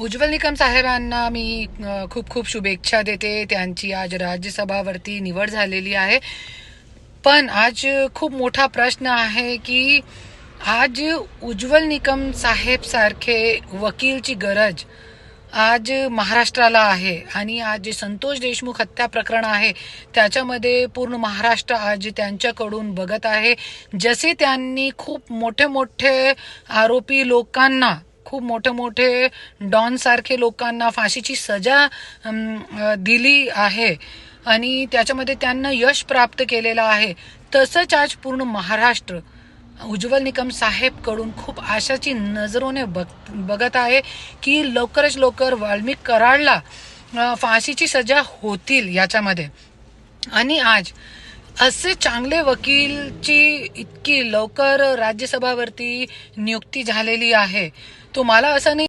उज्ज्वल निकम साहेबांना मी खूप खूप शुभेच्छा देते. त्यांची आज राज्यसभावरती निवड झालेली आहे. पण आज खूप मोठा प्रश्न आहे की आज उज्ज्वल निकम साहेब सारखे वकीलची गरज आज महाराष्ट्राला आहे आणि आज जे संतोष देशमुख हत्या प्रकरण आहे त्याच्यामध्ये पूर्ण महाराष्ट्र आज त्यांच्याकडून बघत आहे. जसे त्यांनी खूप मोठे मोठे आरोपी लोकांना खूप मोठे मोठे डॉनसारखे लोकांना फाशीची सजा दिली आहे. आणि त्याच्यामध्ये त्यांना यश प्राप्त केलेलं आहे. तसंच आज पूर्ण महाराष्ट्र उज्ज्वल निकम साहेबकडून खूप आशाची नजरोने बघ बघत आहे की लवकरच लवकर वाल्मिक कराडला फाशीची सजा होतील याच्यामध्ये. आणि आज असे चांगले वकीलची इतकी लवकर राज्यसभावरती नियुक्ती झालेली आहे. तो मला असं नाही